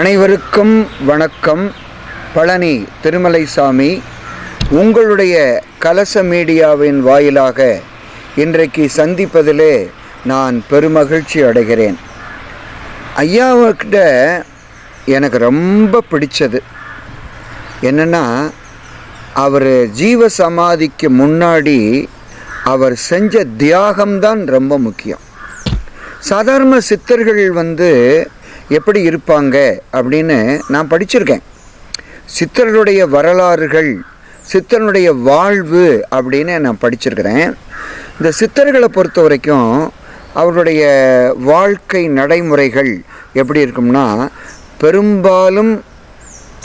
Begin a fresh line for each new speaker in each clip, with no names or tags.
அனைவருக்கும் வணக்கம். பழனி திருமலைசாமி உங்களுடைய கலச மீடியாவின் வாயிலாக இன்றைக்கு சந்திப்பதிலே நான் பெருமகிழ்ச்சி அடைகிறேன். ஐயாவுக்கிட்ட எனக்கு ரொம்ப பிடிச்சது. என்னென்னா அவர் ஜீவ சமாதிக்கு முன்னாடி அவர் செஞ்ச தியாகம்தான் ரொம்ப முக்கியம். சாதாரண சித்தர்கள் வந்து எப்படி இருப்பாங்க அப்படின்னு நான் படிச்சிருக்கேன். சித்தருடைய வரலாறுகள் சித்தனுடைய வாழ்வு அப்படின்னு நான் படிச்சிருக்கிறேன். இந்த சித்தர்களை பொறுத்த வரைக்கும் அவருடைய வாழ்க்கை நடைமுறைகள் எப்படி இருக்கும்னா பெரும்பாலும்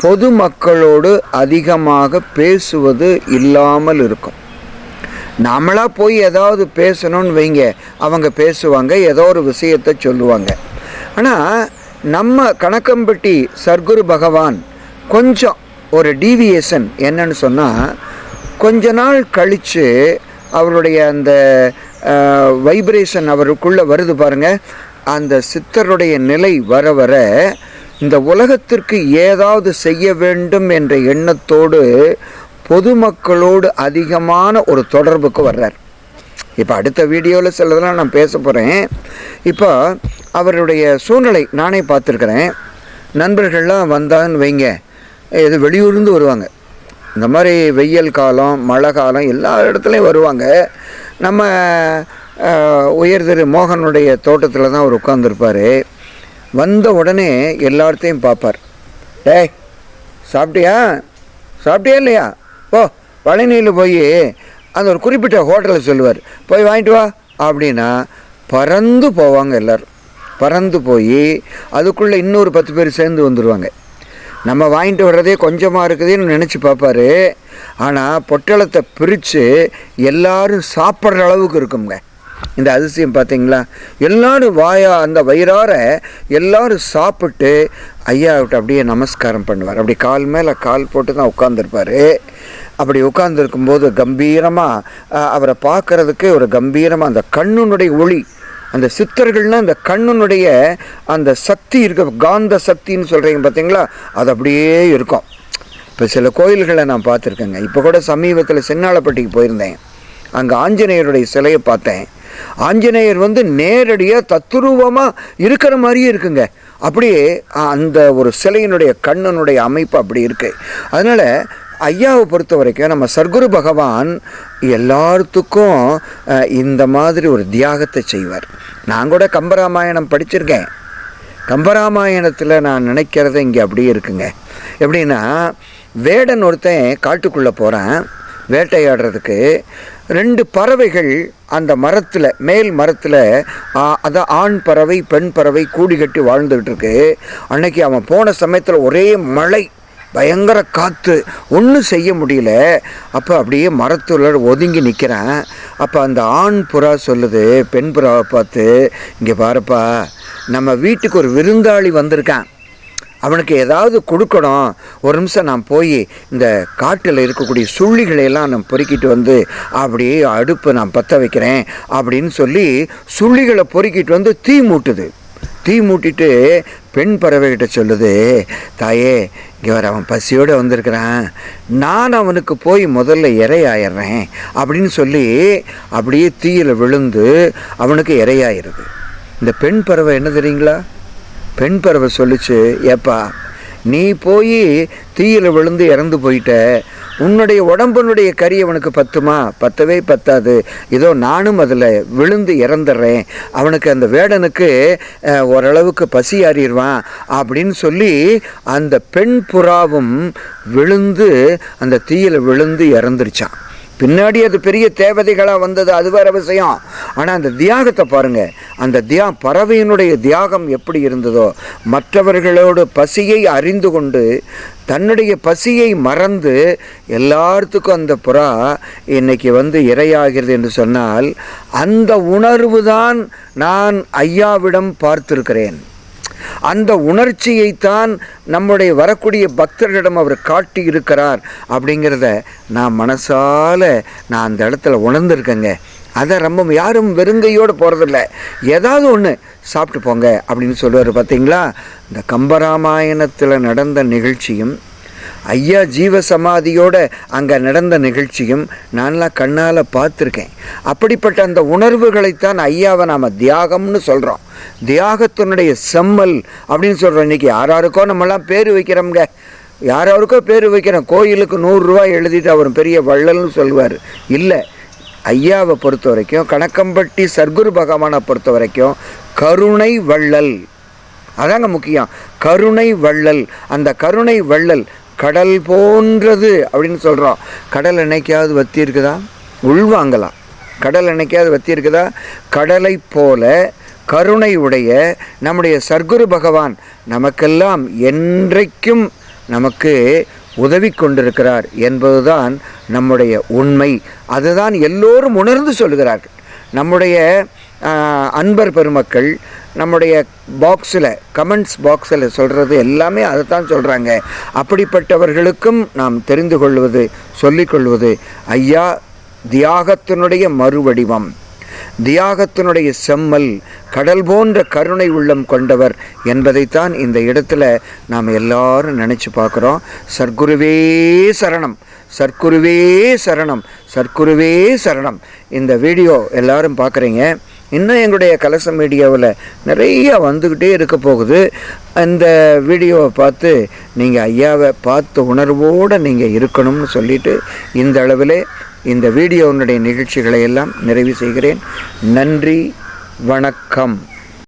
பொது மக்களோடு அதிகமாக பேசுவது இல்லாமல் இருக்கும். நாமளாக போய் ஏதாவது பேசணும்னு வைங்க. அவங்க பேசுவாங்க ஏதோ ஒரு விஷயத்தை சொல்லுவாங்க. ஆனால் நம்ம கணக்கம்பட்டி சர்க்குரு பகவான் கொஞ்சம் ஒரு டீவியேஷன் என்னன்னு சொன்னால் கொஞ்ச நாள் கழித்து அவருடைய அந்த வைப்ரேஷன் அவருக்குள்ளே வருது பாருங்க. அந்த சித்தருடைய நிலை வர வர இந்த உலகத்திற்கு ஏதாவது செய்ய வேண்டும் என்ற எண்ணத்தோடு பொதுமக்களோடு அதிகமான ஒரு தொடர்புக்கு வர்றார். இப்போ அடுத்த வீடியோவில் சிலதெல்லாம் நான் பேச போகிறேன் இப்போ அவருடைய சூழ்நிலை நானே பார்த்துருக்குறேன். நண்பர்கள்லாம் வந்தான்னு வைங்க. இது வெளியூர்ந்து வருவாங்க. இந்த மாதிரி வெயில் காலம் மழை காலம் எல்லா இடத்துலையும் வருவாங்க. நம்ம அஹ், உயர் திரு மோகனுடைய தோட்டத்தில் தான் அவர் உட்காந்துருப்பார் வந்த உடனே எல்லார்த்தையும் பார்ப்பார். டேய் சாப்பிட்டியா சாப்பிட்டியா இல்லையா? போ பழனியில் போய் அந்த ஒரு குறிப்பிட்ட ஹோட்டலில் சொல்லுவார். போய் வாங்கிட்டு வா. அப்படின்னா பறந்து போவாங்க எல்லோரும். பறந்து போய் அதுக்குள்ளே இன்னொரு பத்து பேர் சேர்ந்து வந்துடுவாங்க நம்ம வாங்கிட்டு வர்றதே கொஞ்சமாக இருக்குதுன்னு நினச்சி பார்ப்பாரு. ஆனால் பொட்டலத்தை பிரித்து எல்லாரும் சாப்பிட்ற அளவுக்கு இருக்குங்க. இந்த அதிசயம் பார்த்தீங்களா? எல்லாரும் வாயா அந்த வயிறார எல்லாரும் சாப்பிட்டு ஐயாவிட்ட அப்படியே நமஸ்காரம் பண்ணுவார். அப்படி கால் மேலே கால் போட்டு தான் உட்காந்துருப்பார் அப்படி உட்காந்துருக்கும்போது கம்பீரமாக அவரை பார்க்குறதுக்கு ஒரு கம்பீரமாக அந்த கண்ணுனுடைய ஒளி அந்த சித்தர்கள்னா அந்த கண்ணுனுடைய அந்த சக்தி இருக்க காந்த சக்தின்னு சொல்கிறீங்க பார்த்தீங்களா அது அப்படியே இருக்கும். இப்போ சில கோயில்களை நான் பார்த்துருக்கேங்க. இப்போ கூட சமீபத்தில் சின்னாளப்பட்டிக்கு போயிருந்தேன். அங்கே ஆஞ்சநேயருடைய சிலையை பார்த்தேன். ஆஞ்சநேயர் வந்து நேரடியாக தத்ரூபமாக இருக்கிற மாதிரியே இருக்குங்க. அப்படியே அந்த ஒரு சிலையினுடைய கண்ணனுடைய அமைப்பு அப்படி இருக்குது அதனால் ஐயாவை பொறுத்த வரைக்கும் நம்ம சர்க்குரு பகவான் எல்லாத்துக்கும் இந்த மாதிரி ஒரு தியாகத்தை செய்வார். நான் கூட கம்பராமாயணம் படிச்சிருக்கேன். கம்பராமாயணத்தில் நான் நினைக்கிறது இங்கே அப்படியே இருக்குங்க. எப்படின்னா வேடன் ஒருத்தன் காட்டுக்குள்ளே போகிறான் வேட்டையாடுறதுக்கு. ரெண்டு பறவைகள் அந்த மரத்தில் மேல் மரத்தில் அதான் ஆண் பறவை பெண் பறவை கூடி கட்டி வாழ்ந்துகிட்டு இருக்கு. அன்னைக்கு அவன் போன சமயத்தில் ஒரே மழை. பயங்கர காற்று ஒன்றும் செய்ய முடியல. அப்போ அப்படியே மரத்துல ஒதுங்கி நிற்கிறேன் அப்போ அந்த ஆண் புறா சொல்லுது பெண் புறாவை பார்த்து இங்கே பாருப்பா நம்ம வீட்டுக்கு ஒரு விருந்தாளி வந்திருக்கான். அவனுக்கு ஏதாவது கொடுக்கணும். ஒரு நிமிஷம் நான் போய் இந்த காட்டில் இருக்கக்கூடிய சுள்ளிகளை எல்லாம் நான் பொறுக்கிட்டு வந்து அப்படியே அடுப்பை நான் பற்ற வைக்கிறேன். அப்படின்னு சொல்லி சுள்ளிகளை பொறுக்கிட்டு வந்து தீ மூட்டுது. தீ மூட்டிட்டு பெண் பறவைகிட்ட சொல்லுது தாயே இங்கே வர அவன் பசியோடு வந்திருக்கிறான். நான் அவனுக்கு போய் முதல்ல இறையாயிடுறேன் அப்படின்னு சொல்லி அப்படியே தீயில் விழுந்து அவனுக்கு இறையாயிருது இந்த பெண் பறவை என்ன தெரியுங்களா? பெண் பறவை சொல்லுச்சு ஏப்பா நீ போய் தீயில் விழுந்து இறந்து போயிட்ட. உன்னுடைய உடம்புனுடைய கறி அவனுக்கு பத்துமா? பத்தவே பத்தாது. இதோ நானும் அதில் விழுந்து இறந்துடுறேன் அவனுக்கு அந்த வேடனுக்கு ஓரளவுக்கு பசி அறிடுவான் அப்படின்னு சொல்லி அந்த பெண் புறாவும் விழுந்து அந்த தீயில் விழுந்து இறந்துருச்சான் பின்னாடி அது பெரிய தேவதைகளாக வந்தது. அது வேறு விஷயம். ஆனால் அந்த தியாகத்தை பாருங்க. அந்த தியா பறவையினுடைய தியாகம் எப்படி இருந்ததோ மற்றவர்களோட பசியை அறிந்து கொண்டு தன்னுடைய பசியை மறந்து எல்லாத்துக்கும் அந்த புறா இன்னைக்கு வந்து இரையாகிறது என்று சொன்னால் அந்த உணர்வு தான் நான் ஐயாவிடம் பார்த்திருக்கிறேன். அந்த உணர்ச்சியைத்தான் நம்முடைய வரக்கூடிய பக்தர்களிடம் அவர் காட்டி இருக்கிறார் அப்படிங்கிறத நான் மனசால நான் அந்த இடத்துல உணர்ந்திருக்கேங்க. அதை ரொம்ப யாரும் வெறுங்கையோடு போகிறதில்ல ஏதாவது ஒன்று சாப்பிட்டு போங்க அப்படின்னு சொல்லுவார் பார்த்தீங்களா? இந்த கம்பராமாயணத்தில் நடந்த நிகழ்ச்சியும் ஐயா ஜீவ சமாதியோட அங்கே நடந்த நிகழ்ச்சியும் நான்லாம் கண்ணால் பார்த்துருக்கேன். அப்படிப்பட்ட அந்த உணர்வுகளைத்தான் ஐயாவை நாம் தியாகம்னு சொல்கிறோம் தியாகத்தினுடைய செம்மல் அப்படின்னு சொல்கிறோம் இன்றைக்கி யாராருக்கோ நம்மலாம் பேர் வைக்கிறோம்ங்க. யாராருக்கோ பேர் வைக்கிறோம். கோயிலுக்கு நூறுரூவா எழுதிட்டு அவர் பெரிய வள்ளல்னு சொல்லுவார். இல்லை ஐயாவை பொறுத்த வரைக்கும் கணக்கம்பட்டி சர்க்குரு பகவானை பொறுத்த வரைக்கும் கருணை வள்ளல். அதாங்க முக்கியம். கருணை வள்ளல். அந்த கருணை வள்ளல் கடல் போன்றது அப்படின்னு சொல்கிறோம் கடல் என்னைக்காவது வத்தி இருக்குதா? உள்வாங்கலாம். கடல் என்னைக்காவது வத்தி இருக்குதா? கடலை போல கருணை உடைய நம்முடைய சர்க்குரு பகவான் நமக்கெல்லாம் என்றைக்கும் நமக்கு உதவி கொண்டிருக்கிறார் என்பதுதான் நம்முடைய உண்மை. அதுதான் எல்லோரும் உணர்ந்து சொல்கிறார்கள் நம்முடைய அன்பர் பெருமக்கள் நம்முடைய பாக்ஸில் கமெண்ட்ஸ் பாக்ஸில் சொல்கிறது எல்லாமே அதை தான் சொல்கிறாங்க அப்படிப்பட்டவர்களுக்கும் நாம் தெரிந்து கொள்வது சொல்லிக்கொள்வது ஐயா தியாகத்தினுடைய மறுவடிவம். தியாகத்தினுடைய செம்மல் கடல் போன்ற கருணை உள்ளம் கொண்டவர் என்பதைத்தான் இந்த இடத்துல நாம் எல்லாரும் நினச்சி பார்க்குறோம். சர்க்குருவே சரணம் சர்க்குருவே சரணம் சர்க்குருவே சரணம். இந்த வீடியோ எல்லாரும் பார்க்குறீங்க. இன்னும் எங்களுடைய கலசம் மீடியாவில் நிறைய வந்துக்கிட்டே இருக்க போகுது. அந்த வீடியோவை பார்த்து நீங்கள் ஐயாவை பார்த்த உணர்வோடு நீங்கள் இருக்கணும்னு சொல்லிட்டு இந்த அளவிலே இந்த வீடியோனுடைய நிகழ்ச்சிகளை எல்லாம் நிறைவு செய்கிறேன். நன்றி வணக்கம்.